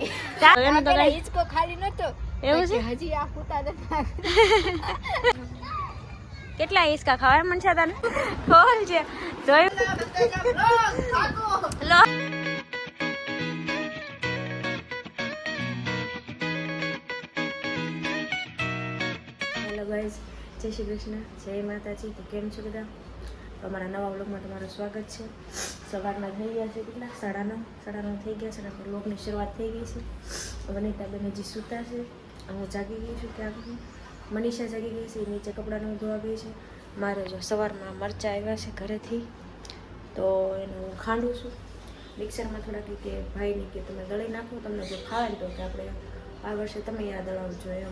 લાગે ચા તો કઈ હિંચકો ખાલી નતો એવું છે? હજી આ કૂતા હતા કેટલા હિસકા ખાવા મન છે તને? ખોલ છે. જોયું લો. હેલો ગાઈઝ જય શ્રી કૃષ્ણ જય માતાજી તો કેમ છો બધા? તો અમારા નવા વ્લોગમાં તમારું સ્વાગત છે. સવારના થઈ ગયા છે કેટલા? સાડા નવ. થઈ ગયા છે. આપણે લોકની શરૂઆત થઈ ગઈ છે. વનિતાબેન હજી સૂતા છે. હું જાગી ગઈ છું ક્યાંક. મનીષા જાગી ગઈ છે. નીચે કપડાનું ધોવા ગઈ છે. મારે જો સવારમાં મરચાં આવ્યા છે ઘરેથી. તો એનું હું ખાંડું છું. મિક્સરમાં થોડાક કે ભાઈને કે તમે દળી નાખો, તમને જો ખાવે તો કે આપણે આ વર્ષે તમે આ દળાવજો એમ.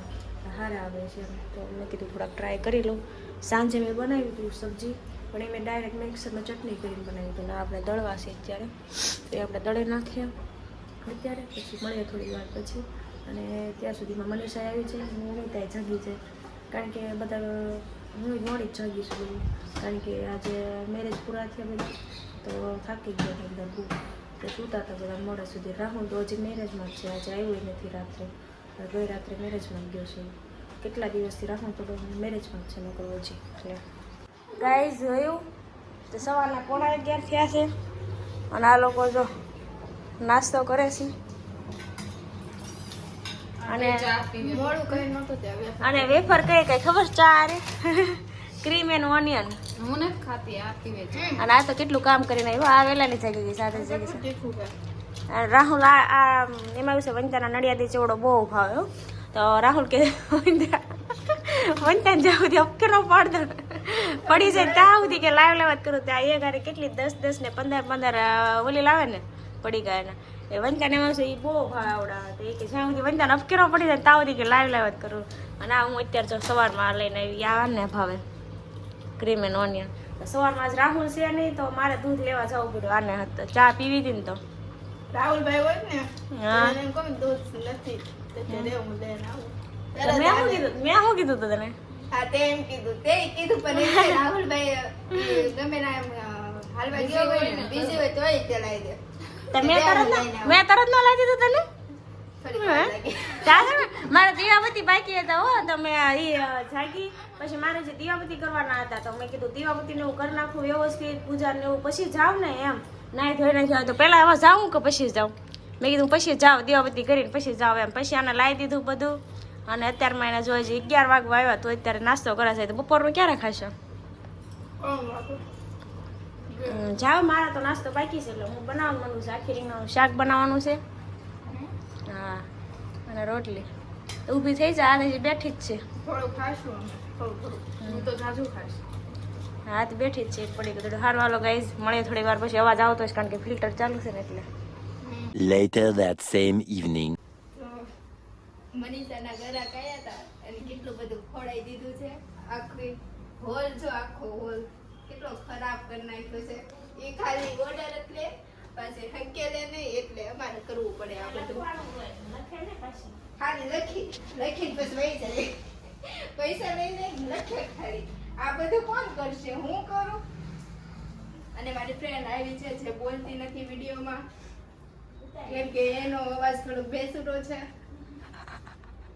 હારા આવે છે તો મેં કીધું થોડાક ટ્રાય કરી લઉં. સાંજે મેં બનાવ્યું હતું સબ્જી. પણ એ મેં ડાયરેક્ટ મિક્સરમાં ચટણી કરીને બનાવી હતું આપણે દળવા છે અત્યારે. એ આપણે દળે નાખીએ અત્યારે પછી મળીએ થોડી વાર પછી. અને ત્યાં સુધીમાં મનીષા આવી છે હું અનિતાએ જાગી છે. કારણ કે બધા, હું મોડી જ જાગી છું કારણ કે આજે મેરેજ પૂરા થયા બધા. તો થાકી ગયા બધા બહુ. તો સૂતા હતા બધા મોડા સુધી. રાહુલ તો હજી મેરેજમાં જ છે. આજે આવ્યો નથી રાત્રે. ગઈ રાત્રે મેરેજમાં ગયો છે. કેટલા દિવસથી રાહુલ તો મેરેજમાં જ છે નકર હજી. એટલે ગાઈઝ જોયું? તો સવારના પોણા અગિયાર થયા છે. અને આ લોકો જો નાસ્તો કરે છે. અને અને વેફર કઈ કઈ ખબર? છે ચા રે ક્રીમ એન્ડ ઓનિયન હું નથી ખાતી આ પીવે છે. અને આ તો કેટલું કામ કરીને આવ્યો. આ વેલાની જાગી ગઈ સાથે જાગી છે. રાહુલ આ આ એમાં વિશે વંતાના નડિયાદી ચેવડો બહુ ભાવ્યો તો રાહુલ કે વંતા વંતા જ્યાં સુધી અપકેરો પાડતો પડી જાય ત્યાં સુધી કે લાવ લાવત કરું ત્યાં એ ઘરે કેટલી દસ દસ ને પંદર પંદર ઓલી લાવે ને પડી ગયા ને એ વંતાને એમાં એ બહુ ભાવડા તો એ કે જ્યાં સુધી વંતાને અપકેરો પડી જાય ત્યાં સુધી કે લાઈવ લાવત કરું. અને આ હું અત્યારે જો સવારમાં લઈને આવી ને ભાવે. ક્રીમ એન્ડ ઓનિયન સવારમાં આજ રાહુલ છે નહીં તો મારે દૂધ લેવા જવું પડ્યું આને હતો ચા પીવી હતી ને તો. રાહુલભાઈ હોય ને હા. એમ દૂધ નથી મેં શું કીધું મેં શું કીધું તું તને? હા તે એમ કીધું. તે કીધું પણ રાહુલભાઈ ગમે ના એમ હાલવા ગયો હોય ને બીજી હોય તોય ચલાવી દે. તો તરત મેં તરત ન લાવી દીધું તને? થોડી વાર લાગે. ચાલે ને? મારે દીવાબત્તી બાકી હતા હો તો મેં જાગી. પછી મારે જે દીવાબત્તી કરવાના હતા તો મેં કીધું દીવાબત્તી ને એવું કરી નાખું વ્યવસ્થિત પૂજા ને એવું પછી જાવ ને એમ. નાઈ ધોઈ નાખ્યા તો પહેલા એમાં જાઉં કે પછી જાઉં? મેં કીધું પછી જાવ દીવાબત્તી કરીને પછી જાવ. એમ પછી આને લાવી દીધું બધું. અને અત્યારમાં એને જોઈએ છે અગિયાર વાગવા આવ્યા તો અત્યારે નાસ્તો કરે છે તો બપોરનું ક્યારે ખાશે? હમ, જાઓ મારા તો નાસ્તો બાકી છે એટલે હું બનાવવાનું છે આખી રીંગણાનું શાક બનાવવાનું છે. હા અને રોટલી. ઊભી થઈ જાય આને બેઠી જ છે. થોડું ખાશું અમે, થોડું થોડું. હું તો જાજુ ખાઈશ. હા તો બેઠી જ છે પડી ગયું હાર વાલો ગાઈઝ મળે થોડી વાર પછી. અવાજ આવતો છે કારણ કે ફિલ્ટર ચાલુ છે ને એટલે. Later that same evening. મનીષાના ઘરા કયા હતા અને કેટલું બધું ખોડાઈ દીધું છે. આખી હોલ જો, આખો હોલ કેટલો ખરાબ કરી નાખ્યો છે. એ ખાલી ઓર્ડર એટલે પાછી હંકેલે નહીં, એટલે અમારે કરવું પડે આ બધું. ખાલી લખી લખીને પછી વહી જાય. પૈસા લઈને લખે ખાલી. આ બધું કોણ કરશે? હું કરું? અને મારી ફ્રેન્ડ આવી છે, જે બોલતી નથી વિડીયોમાં. કેમ કે એનો અવાજ થોડો બેસુરો છે.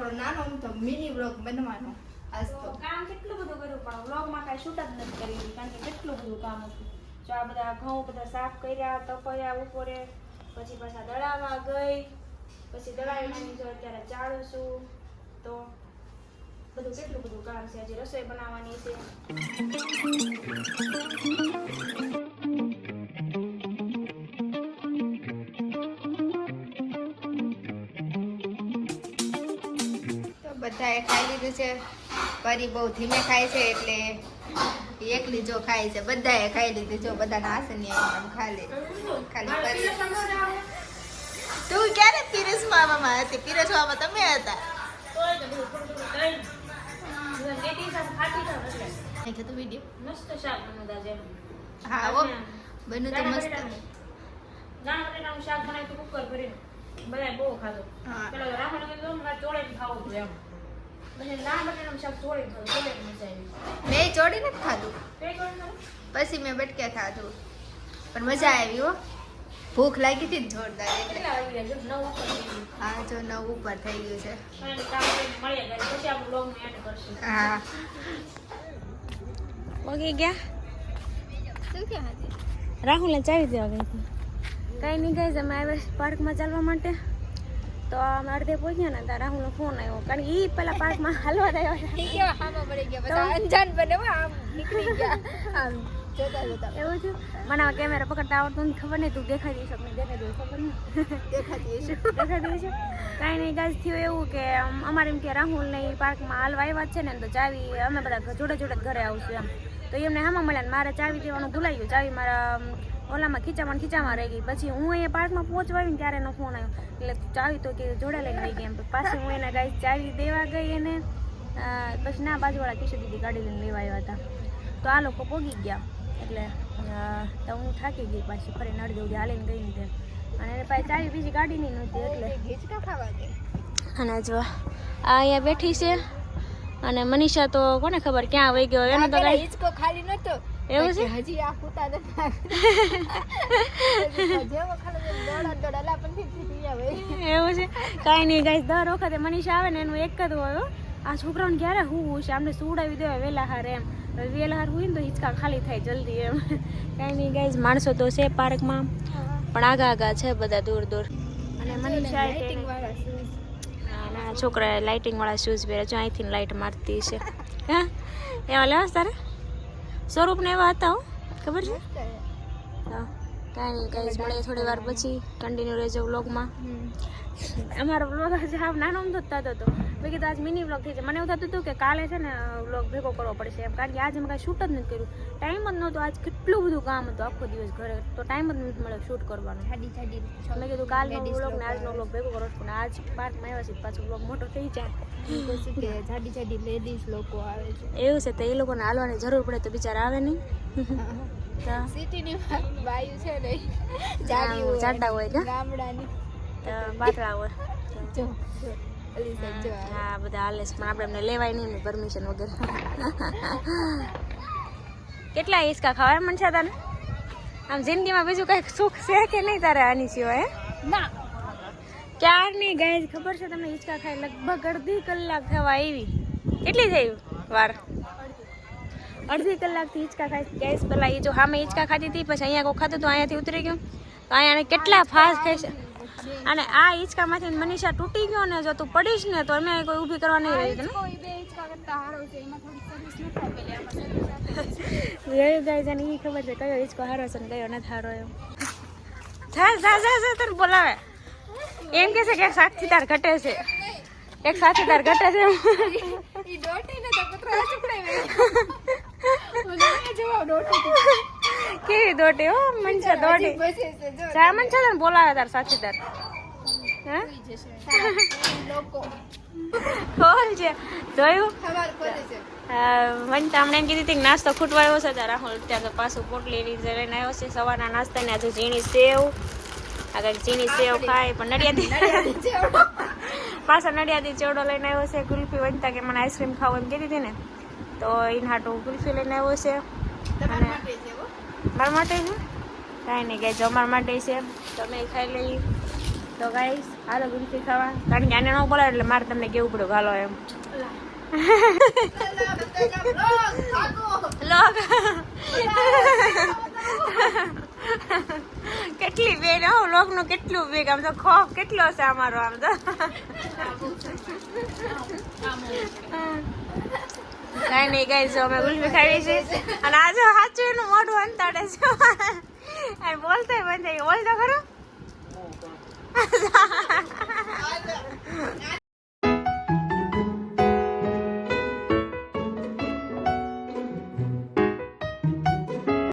થોડો નાનો તો મિની વ્લોગ બનવાનો આજ તો. કામ કેટલું બધું કર્યું પણ વ્લોગમાં કાંઈ શૂટ જ નથી કરી કારણ કે કેટલું બધું કામ હતું. જો આ બધા ઘઉં બધા સાફ કર્યા તપર્યા ઉપરે, પછી પાછા દળાવા ગઈ, પછી દળાવીને જો અત્યારે ચાળું છું, તો બધું કેટલું બધું કામ છે, હજી રસોઈ બનાવવાની છે. બધાએ ખાઈ લીધું છે પરી બહુ ધીમે ખાય છે એટલે એકલી જો ખાય છે બધાએ ખાઈ લીધું જો બધાના આસન આમ ખાલી ખાલી પરી તું ક્યારે પીરસમાં પીરસવામાં હતી પીરસવામાં તમે હતા. નાખ્યો તો વીડિયો મસ્ત શાક બનાવતા જેમ. હા હો બન્યું તો મસ્ત બટેટાનું. બટેટાનું શાક બનાવ્યું કુકર ભરીને. બધાએ બહુ ખાધું. પેલા તો રામાને કીધું મારે ખાવું એમ. મેં ચોડી નથી ખાધું. તે ચોળીને ખાધું? પછી મેં બટક્યા ખાધું. પણ મજા આવી હો. ભૂખ લાગી હતી ને જોરદાર એટલે. કેટલા વાગી ગયા? જો નવ ઉપર થઈ ગયું. હા જો નવ ઉપર થઈ ગયું છે. અને કામ કરીને મળીએ ઘરે. પછી આપણે vlog ને end કરશું. હા. પગી ગયા? શું ક્યાં હતી રાહુલને ચાવી દેવા ગઈ હતી. કાંઈ નહીં ગઈ અમે આવ્યા પાર્કમાં ચાલવા માટે. તો અમે અડધે પહોંચ્યા ને ત્યાં રાહુલનો ફોન આવ્યો કારણ કે એ પેલા પાર્કમાં હાલવા બધા અંજાન બને આમ નીકળી ગયા. આમ એવું છે? મને આ કેમેરા પકડતા આવડતો નથી ખબર નહીં તું દેખાઈ દઈશ આપણે દેખાઈ દઈશ ખબર નહીં. દેખાતી હશે દેખાઈ દઈશ કાંઈ નહીં ગાજ થયું એવું કે અમ, અમારે એમ કે રાહુલ ને પાર્કમાં હાલવા આવ્યા છે ને તો ચાવી અમે બધા જોડે જોડે ઘરે આવશું એમ. તો એમને હામાં મળ્યા ને મારે ચાવી દેવાનું ભૂલાઈ ગયું. ચાવી મારા ઓલામાં ખીચામાં ખીચામાં રહી ગઈ. પછી હું અહીંયા પાર્કમાં પહોંચવા ત્યારે એનો ફોન આવ્યો. એટલે ચાવી તો કે જોડે લઈને લઈ ગઈ એમ. પાછી હું એના ગાય ચાવી દેવા ગઈ એને પછી ના બાજુવાળા કિશોર દીદી ગાડી લઈને લેવા આવ્યા હતા. તો આ લોકો પોગી ગયા. એટલે તો હું થાકી ગઈ પાછી ફરી નડી દઉં હાલીને ગઈ ને અને એને પાસે ચાવી બીજી ગાડીની નહોતી એટલે. ઘીચકા ખાવા ગઈ? અને જો આ અહીંયા બેઠી છે. અને મનીષા તો કોને ખબર ક્યાં વહી ગયો એનો તો હિંચકો ખાલી નતો એવું છે? હજી આ કૂતા દે એવું છે? કાંઈ નહીં ગાઈસ દર વખતે મનીષા આવે ને એનું એક જ હોય આ છોકરાઓને ક્યારે હું છે? આમને સુવડાવી દેવાય વહેલા હાર એમ. વહેલા હાર હોય ને તો હિંચકા ખાલી થાય જલ્દી એમ. કાંઈ નહીં ગાઈસ માણસો તો છે પાર્કમાં પણ આગા આગા છે બધા દૂર દૂર. અને મનીષા. છોકરાએ લાઇટિંગ વાળા શૂઝ પહેરે જો અહીંથી લાઇટ મારતી છે હા? એવા લેવા તારે? સ્વરૂપને એવા હતા ખબર છે. કાંઈ નહીં કાંઈ મળીએ થોડી વાર પછી કન્ટિન્યુ રહેજો વ્લોગમાં અમારો વ્લોગ આજે હાવ નાનો અમથો થતો હતો. મેં કીધું આજ મિની વ્લોગ થઈ છે. મને એવું થતું હતું કે કાલે છે ને વ્લોગ ભેગો કરવો પડશે એમ. કારણ કે આજે મેં કાંઈ શૂટ જ નથી કર્યું. ટાઈમ જ નહોતો. આજ કેટલું બધું કામ હતું આખો દિવસ ઘરે. તો ટાઈમ જ નથી મળ્યો શૂટ કરવાનો. મેં કીધું કાલનો ladies વ્લોગ ને આજનો વ્લોગ ભેગો કરો પણ આજ પાર્કમાં આવ્યા છે પાછો વ્લોગ મોટો થઈ જાય. કે જાડી જાડી લેડીઝ લોકો આવે છે. એવું છે તો એ લોકોને હાલવાની જરૂર પડે તો બિચારા આવે નહીં. સિટીની વાયુ છે ને. જાડા હોય. ગામડાની. તો હોય. જો જો, ઓલી side જો આવે. હા બધા હાલે છે. પણ આપણે એમને લેવાય નહીં ને પરમિશન વગર. કેટલા હિસકા ખાવા મન છે તને? આમ જિંદગીમાં બીજું કઈ સુખ છે કે નહીં તારે આની સિવાય? ના. ક્યારની ગાય ખબર છે તમને? હિંચકા ખાઈ લગભગ અડધી કલાક થવા આવી. કેટલી થઈ વાર? અડધી કલાકથી હિંચકા ખાય ગેસ પેલા એ જો હામે હિંચકા ખાતી હતી પછી અહીંયા ખાતું તો અહીંયાથી ઉતરી ગયું. તો અહીંયા કેટલા ફાસ્ટ થાય છે. અને આ હિંચકામાંથી મનીષા તૂટી ગયો ને જો તું પડીશ ને તો અમે કોઈ ઊભી કરવા નહીં રહી ને? કોઈ બે હિંચકા કરતા હારો છે એમાં થોડી સર્વિસ નથી આપેલી આમાં. સર્વિસ આપેલી જોયું ગાય છે ને એ ખબર છે કયો હિંચકો હારો છે ને કયો નથી હારો એમ. જા જા જા તને બોલાવે. એમ કે છે કે સાક્ષી તાર ઘટે છે. એક સાથીદાર ઘટે છે ઈ દોટી ને તો પતરા ચપડાઈ જવાબ દોટી કેવી દોટી હો? મનસા દોટી જો. મનસા તને બોલાવે તાર સાથીદાર હા? લોકો. કોણ છે. જોયું? ખબર પડે છે. હમણાં એમ કીધી હતી કે નાસ્તો ખૂટવાયો છે ત્યાં રાહુલ ત્યાં તો પાછું પોટલી રીતે લઈને આવ્યો છે. સવારના નાસ્તાને હજુ ઝીણી સેવ. આગળ ઝીણી સેવ ખાય પણ નડિયાદી પાછા નડિયાદી ચેવડો લઈને આવ્યો છે કુલ્ફી વનતા કે મને આઈસ્ક્રીમ ખાવું એમ કીધી હતી ને તો એને હાટું કુલ્ફી લઈને આવ્યો છે. મારા માટે છે? કાંઈ નહીં ગાય અમારા માટે છે. તમે ખાઈ લઈ. તો ગાઈસ હાલો ગુલ્ફી ખાવા. કારણ કે આને ન બોલાવે એટલે મારે તમને કેવું પડ્યું હાલો એમ. લોક કેટલી બેન હો લોકનું કેટલું બેગ આમ તો ખોફ કેટલો છે અમારો આમ તો. કઈ નહીં કઈ જો અમે ગુલ્ફી ખાવી છે અને આજે સાચું એનું મોઢું અંતાડે છે. અને બોલતો બંધ થઈ બોલતો ખરો.